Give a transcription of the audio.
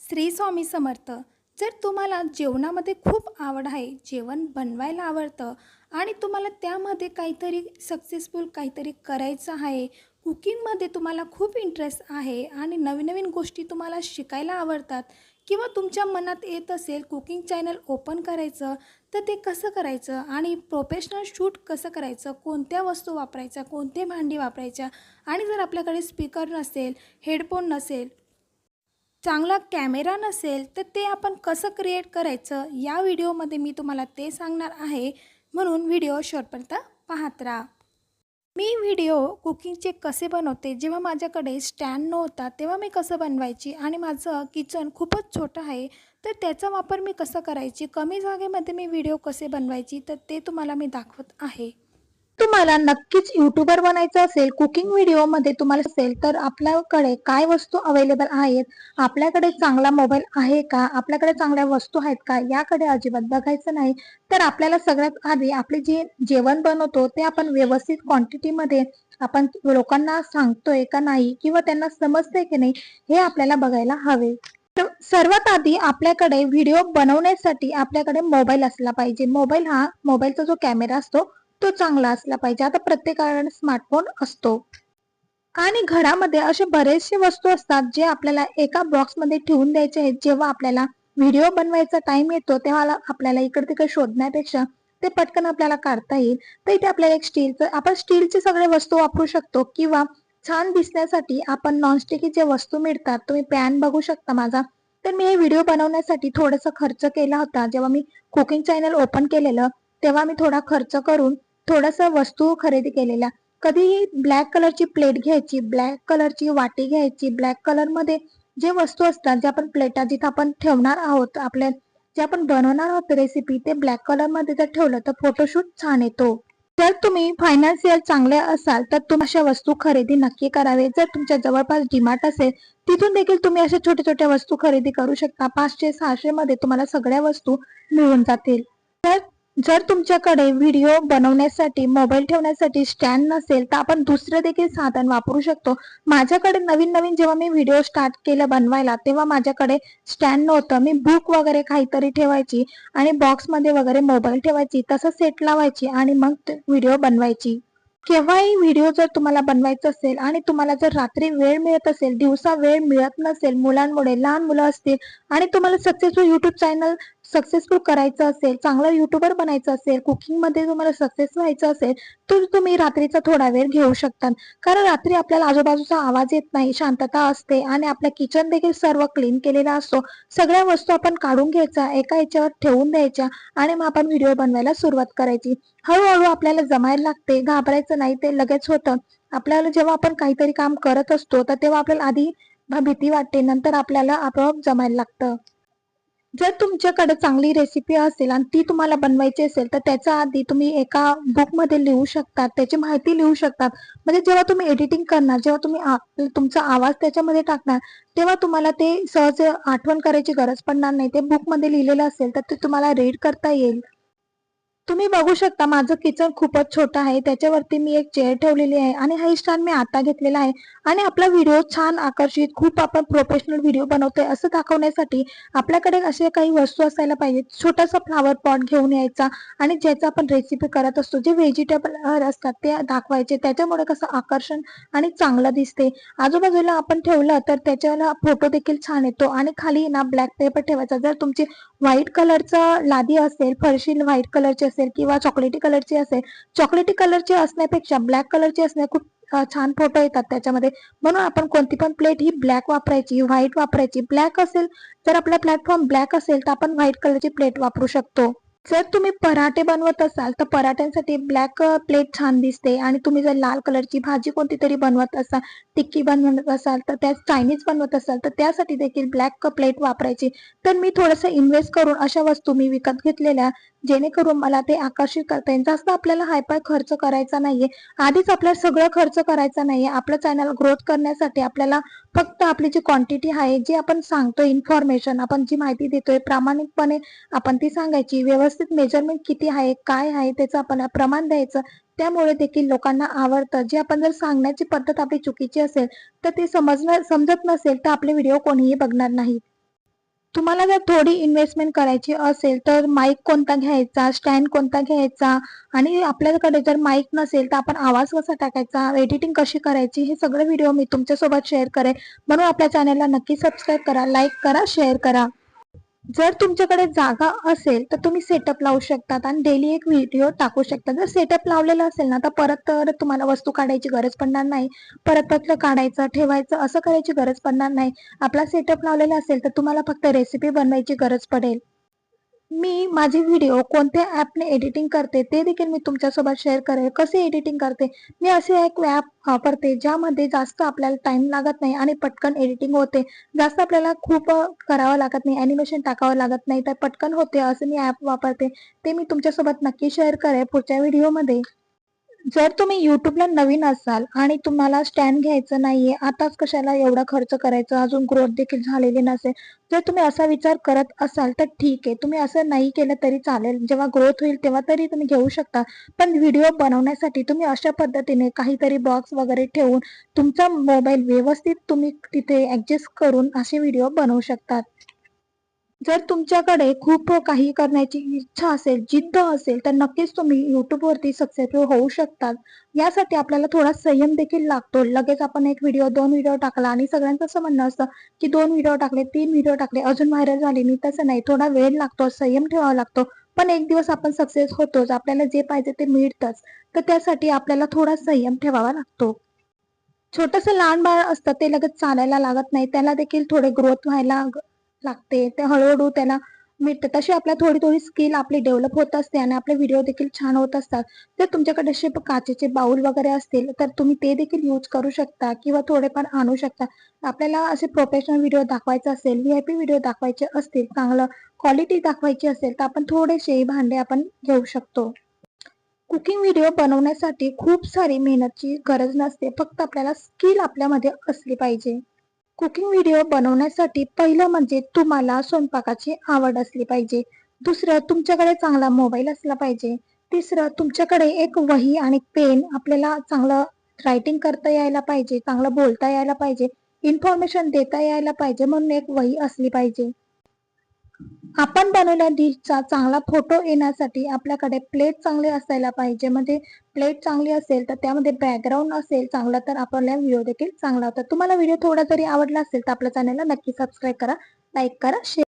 श्री स्वामी समर्थ जर तुम्हाला जेवणामध्ये खूप आवड आहे जेवण बनवायला आवडतं आणि तुम्हाला त्यामध्ये काहीतरी सक्सेसफुल काहीतरी करायचं आहे कुकिंगमध्ये तुम्हाला खूप इंटरेस्ट आहे आणि नवीन नवीन गोष्टी तुम्हाला शिकायला आवडतात किंवा तुमच्या मनात येत असेल कुकिंग चॅनल ओपन करायचं तर ते कसं करायचं आणि प्रोफेशनल शूट कसं करायचं कोणत्या वस्तू वापरायच्या कोणते भांडी वापरायच्या आणि जर आपल्याकडे स्पीकर नसेल हेडफोन नसेल चांगला कॅमेरा नसेल तर ते आपण कसं क्रिएट करायचं? या व्हिडिओमध्ये मी तुम्हाला ते सांगणार आहे. म्हणून व्हिडिओ शेवटपर्यंत पाहत राहा. मी व्हिडिओ कुकिंगचे कसे बनवते? जेव्हा माझ्याकडे स्टँड नव्हता तेव्हा मी कसं बनवायची? आणि माझं किचन खूपच छोटं आहे तर त्याचा वापर मी कसा करायची? कमी जागेमध्ये मी व्हिडिओ कसे बनवायची? तर ते तुम्हाला मी दाखवत आहे. तुम्हाला नक्कीच युट्यूबर बनायचं असेल कुकिंग व्हिडिओमध्ये तुम्हाला असेल तर आपल्याकडे काय वस्तू अवेलेबल आहेत? आपल्याकडे चांगला मोबाईल आहे का? आपल्याकडे चांगल्या वस्तू आहेत का? याकडे अजिबात बघायचं नाही. तर आपल्याला सगळ्यात आधी आपले जे जेवण बनवतो ते आपण व्यवस्थित क्वांटिटीमध्ये आपण लोकांना सांगतोय का नाही? किंवा त्यांना समजतंय की नाही? हे आपल्याला बघायला हवे. तर सर्वात आधी आपल्याकडे व्हिडिओ बनवण्यासाठी आपल्याकडे मोबाईल असला पाहिजे. मोबाईल हा मोबाईलचा जो कॅमेरा असतो तो चांगला असला पाहिजे. आता प्रत्येकाकडे स्मार्टफोन असतो. आणि घरामध्ये असे बरेचसे वस्तू असतात जे आपल्याला एका बॉक्समध्ये ठेवून द्यायचे आहेत. जेव्हा आपल्याला व्हिडिओ बनवायचा टाइम येतो तेव्हा आपल्याला इकडे तिकडे शोधण्यापेक्षा ते पटकन आपल्याला काढता येईल. तर इथे आपल्याला एक स्टीलचं आपण स्टीलचे सगळे वस्तू वापरू शकतो. किंवा छान दिसण्यासाठी आपण नॉनस्टिकी वस्तू मिळतात. तुम्ही पॅन बघू शकता माझा. तर मी हे व्हिडिओ बनवण्यासाठी थोडासा खर्च केला होता. जेव्हा मी कुकिंग चॅनल ओपन केलेलं तेव्हा मी थोडा खर्च करून थोडासा वस्तू खरेदी केलेल्या कधीही ब्लॅक कलरची प्लेट घ्यायची ब्लॅक कलरची वाटी घ्यायची ब्लॅक कलरमध्ये जे वस्तू असतात जे आपण प्लेटा जिथं आपण ठेवणार आहोत आपल्या जे आपण बनवणार आहोत रेसिपी ते ब्लॅक कलरमध्ये जर ठेवलं तर फोटोशूट छान येतो. जर तुम्ही फायनान्शियल चांगले असाल तर तुम्ही अशा वस्तू खरेदी नक्की करावे. जर तुमच्या जवळपास डिमार्ट असेल तिथून देखील तुम्ही अशा छोट्या छोट्या वस्तू खरेदी करू शकता. पाचशे सहाशे मध्ये तुम्हाला सगळ्या वस्तू मिळून जातील. तर जर तुमच्याकडे व्हिडिओ बनवण्यासाठी मोबाईल ठेवण्यासाठी स्टँड नसेल तर आपण दुसरं देखील साधन वापरू शकतो. माझ्याकडे नवीन नवीन जेव्हा मी व्हिडिओ स्टार्ट केलं बनवायला तेव्हा माझ्याकडे स्टँड नव्हतं. मी बुक वगैरे काहीतरी ठेवायची आणि बॉक्समध्ये वगैरे मोबाईल ठेवायची तसं सेट लावायची आणि मग व्हिडिओ बनवायची. केव्हाही व्हिडिओ जर तुम्हाला बनवायचा असेल आणि तुम्हाला जर रात्री वेळ मिळत असेल दिवसा वेळ मिळत नसेल मुलांमुळे लहान मुलं असतील आणि तुम्हाला सक्सेसफुल युट्यूब चॅनल सक्सेसफुल करायचं असेल चांगलं युट्यूबर बनायचं असेल कुकिंगमध्ये तुम्हाला सक्सेस व्हायचं असेल तर तुम्ही रात्रीचा थोडा वेळ घेऊ शकता. कारण रात्री आपल्याला आजूबाजूचा आवाज येत नाही शांतता असते आणि आपलं किचन देखील सर्व क्लीन केलेला असतो. सगळ्या वस्तू आपण काढून घ्यायच्या एका याच्यावर ठेवून द्यायच्या आणि मग आपण व्हिडिओ बनवायला सुरुवात करायची. हळूहळू आपल्याला जमायला लागते घाबरायचं नाही ते लगेच होतं. आपल्याला जेव्हा आपण काहीतरी काम करत असतो तर तेव्हा आपल्याला आधी भीती वाटते नंतर आपल्याला आपोआप जमायला लागतं. जर तुमच्याकडे चांगली रेसिपी असेल आणि ती तुम्हाला बनवायची असेल तर त्याच्या आधी तुम्ही एका बुकमध्ये लिहू शकतात त्याची माहिती लिहू शकतात. म्हणजे जेव्हा तुम्ही एडिटिंग करणार जेव्हा तुम्ही तुमचा आवाज त्याच्यामध्ये टाकणार तेव्हा तुम्हाला ते सहज आठवण करायची गरज पडणार नाही. ते बुकमध्ये लिहिलेलं असेल तर ते तुम्हाला रीड करता येईल. तुम्ही बघू शकता माझं किचन खूपच छोटं आहे. त्याच्यावरती मी एक चेअर ठेवलेली आहे आणि हा स्टँड मी आता घेतलेला आहे. आणि आपला व्हिडिओ छान आकर्षित खूप आपण प्रोफेशनल व्हिडिओ बनवतोय असं दाखवण्यासाठी आपल्याकडे असे काही वस्तू असायला पाहिजे छोटासा फ्लावर पॉट घेऊन यायचा आणि ज्याचा आपण रेसिपी करत असतो. जे व्हेजिटेबल असतात ते दाखवायचे. त्याच्यामुळे कसं आकर्षण आणि चांगलं दिसते. आजूबाजूला आपण ठेवलं तर त्याच्याला फोटो देखील छान येतो. आणि खाली ना ब्लॅक पेपर ठेवायचा. जर तुमची व्हाईट कलरचा लादी असेल फरशी व्हाईट कलरची असेल किंवा चॉकलेटी कलरची असेल चॉकलेटी कलरची असण्यापेक्षा ब्लॅक कलरची असणे खूप छान फोटो येतात त्याच्यामध्ये. म्हणून आपण कोणती पण प्लेट ही ब्लॅक वापरायची व्हाईट वापरायची. ब्लॅक असेल जर आपला प्लॅटफॉर्म ब्लॅक असेल तर आपण व्हाईट कलरची प्लेट वापरू शकतो. जर तुम्ही पराठे बनवत असाल तर पराठ्यांसाठी ब्लॅक प्लेट छान दिसते. आणि तुम्ही जर लाल कलरची भाजी कोणती तरी बनवत असाल टिक्की बनवत असाल तर त्या चायनीज बनवत असाल तर त्यासाठी देखील ब्लॅक प्लेट वापरायची. तर मी थोडंसं इन्व्हेस्ट करून अशा वस्तू मी विकत घेतलेल्या जेणेकरून मला ते आकर्षित करता येईल. जास्त आपल्याला हायपाय खर्च करायचा नाहीये. आधीच आपल्याला सगळं खर्च करायचा नाहीये. आपलं चॅनल ग्रोथ करण्यासाठी आपल्याला फक्त आपली जी क्वांटिटी आहे जी आपण सांगतोय इन्फॉर्मेशन आपण जी माहिती देतोय प्रामाणिकपणे आपण ती सांगायची. व्यवस्थित मेजरमेंट किती आहे काय आहे त्याचं आपण प्रमाण द्यायचं. त्यामुळे देखील लोकांना आवडतं. जे आपण जर सांगण्याची पद्धत आपली चुकीची असेल तर ते समजणार समजत नसेल तर आपले व्हिडिओ कोणीही बघणार नाही. तुम्हाला जर थोडी इन्व्हेस्टमेंट करायची असेल तर माईक कोणता घ्यायचा स्टँड कोणता घ्यायचा? आणि आपल्याकडे जर माईक नसेल तर आपण आवाज कसा टाकायचा? एडिटिंग कशी करायची? हे सगळे व्हिडिओ मी तुमच्यासोबत शेअर करेन. म्हणून आपल्या चॅनलला नक्की सबस्क्राईब करा लाईक करा शेअर करा. जर तुमच्याकडे जागा असेल तर तुम्ही सेटअप लावू शकतात आणि डेली एक व्हिडिओ टाकू शकता जर सेटअप लावलेला असेल ना तर परत तर तुम्हाला वस्तू काढायची गरज पडणार नाही. परत परत काढायचं ठेवायचं असं करायची गरज पडणार नाही. आपला सेटअप लावलेला असेल तर तुम्हाला फक्त रेसिपी बनवायची गरज पडेल. मी माझे व्हिडिओ कोणत्या ॲपने एडिटिंग करते ते देखील मी तुमच्यासोबत शेअर करेल. कसे एडिटिंग करते? मी असे एक ॲप वापरते ज्यामध्ये जास्त आपल्याला टाइम लागत नाही आणि पटकन एडिटिंग होते. जास्त आपल्याला खूप करावं लागत नाही ॲनिमेशन टाकावं लागत नाही तर पटकन होते असं मी ॲप वापरते. ते मी तुमच्यासोबत नक्की शेअर करेल पुढच्या व्हिडिओमध्ये जर तुम्ही युट्यूबला नवीन असाल आणि तुम्हाला स्टँड घ्यायचं नाहीये आताच कशाला एवढा खर्च करायचा? अजून ग्रोथ देखील झालेली नसेल. जर तुम्ही असा विचार करत असाल तर ठीक. आहे तुम्ही असं नाही केलं तरी चालेल. जेव्हा ग्रोथ होईल तेव्हा तरी तुम्ही घेऊ शकता. पण व्हिडिओ बनवण्यासाठी तुम्ही अशा पद्धतीने काहीतरी बॉक्स वगैरे ठेवून तुमचा मोबाईल व्यवस्थित तुम्ही तिथे ऍडजस्ट करून असे व्हिडिओ बनवू शकतात. जर तुमच्याकडे खूप काही करण्याची इच्छा असेल जिद्द असेल तर नक्कीच तुम्ही युट्यूबवरती सक्सेसफुल होऊ शकतात. यासाठी आपल्याला थोडा संयम देखील लागतो. लगेच आपण एक व्हिडिओ दोन व्हिडिओ टाकला आणि सगळ्यांचं असं म्हणणं असतं की दोन व्हिडिओ टाकले तीन व्हिडिओ टाकले अजून व्हायरल झाले. नाही तसं नाही. थोडा वेळ लागतो संयम ठेवावा लागतो. पण एक दिवस आपण सक्सेस होतोच. आपल्याला जे पाहिजे ते मिळतच. तर त्यासाठी आपल्याला थोडा संयम ठेवावा लागतो. छोटस लहान बाळ असतं ते लगेच चालायला लागत नाही. त्याला देखील थोडे ग्रोथ व्हायला लागते. ते हळूहळू त्याला मिळते. तशी आपल्या थोडी थोडी स्किल आपली डेव्हलप होत असते आणि आपले व्हिडिओ देखील छान होत असतात. तर तुमच्याकडे असे काचेचे बाउल वगैरे असतील तर तुम्ही ते देखील यूज करू शकता किंवा थोडेफार आणू शकता. आपल्याला असे प्रोफेशनल व्हिडिओ दाखवायचे असेल व्ही आय पी व्हिडिओ दाखवायचे असतील चांगलं क्वालिटी दाखवायची असेल तर आपण थोडेसे भांडे आपण घेऊ शकतो. कुकिंग व्हिडिओ बनवण्यासाठी खूप सारी मेहनतची गरज नसते. फक्त आपल्याला स्किल आपल्यामध्ये असली पाहिजे. कुकिंग व्हिडिओ बनवण्यासाठी पहिलं म्हणजे तुम्हाला स्वयंपाकाची आवड असली पाहिजे. दुसरं तुमच्याकडे चांगला मोबाईल असला पाहिजे. तिसरं तुमच्याकडे एक वही आणि पेन आपल्याला चांगलं रायटिंग करता यायला पाहिजे चांगलं बोलता यायला पाहिजे इन्फॉर्मेशन देता यायला पाहिजे म्हणून एक वही असली पाहिजे. आपण बनवलेल्या डिशचा चांगला फोटो येण्यासाठी आपल्याकडे प्लेट चांगले असायला पाहिजे. म्हणजे प्लेट चांगली असेल तर त्यामध्ये बॅकग्राऊंड असेल चांगला तर आपल्याला व्हिडिओ देखील चांगला होता. तुम्हाला व्हिडिओ थोडा जरी आवडला असेल तर आपल्या चॅनलला नक्की सबस्क्राईब करा लाईक करा शेअर